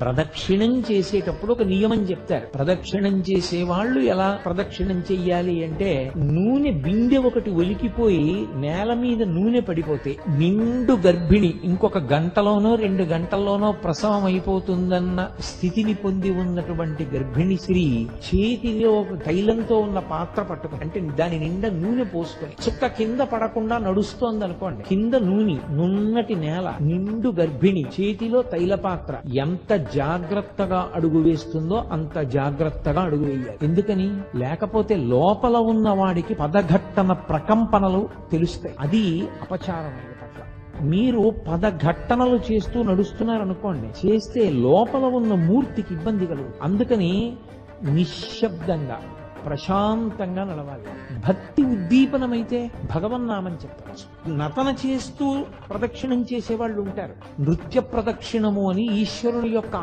ప్రదక్షిణం చేసేటప్పుడు ఒక నియమం చెప్తారు. ప్రదక్షిణం చేసే వాళ్ళు ఎలా ప్రదక్షిణం చెయ్యాలి అంటే నూనె బిందె ఒకటి ఒలికిపోయి నేల మీద నూనె పడిపోతే నిండు గర్భిణి ఇంకొక గంటలోనో రెండు గంటల్లోనో ప్రసవం అయిపోతుందన్న స్థితిని పొంది ఉన్నటువంటి గర్భిణి స్త్రీ చేతిలో ఒక తైలంతో ఉన్న పాత్ర పట్టుకుని అంటే దాని నిండా నూనె పోసుకొని చుక్క కింద పడకుండా నడుస్తోంది అనుకోండి కింద నూనె నున్నటి నేల నిండు గర్భిణి చేతిలో తైల పాత్ర ఎంత జాగ్రత్తగా అడుగు వేస్తుందో అంత జాగ్రత్తగా అడుగు వేయాలి. ఎందుకని? లేకపోతే లోపల ఉన్న వాడికి పదఘట్టన ప్రకంపనలు తెలుస్తాయి. అది అపచారం అయ్యే పట్ల మీరు పదఘట్టనలు చేస్తూ నడుస్తున్నారు అనుకోండి చేస్తే లోపల ఉన్న మూర్తికి ఇబ్బంది కలుగు అందుకని నిశ్శబ్దంగా ప్రశాంతంగా నడవాలి. భక్తి ఉద్దీపనమైతే భగవన్నామని చెప్పవచ్చు. నతన చేస్తూ ప్రదక్షిణం చేసే వాళ్ళు ఉంటారు. నృత్య ప్రదక్షిణము అని ఈశ్వరుని యొక్క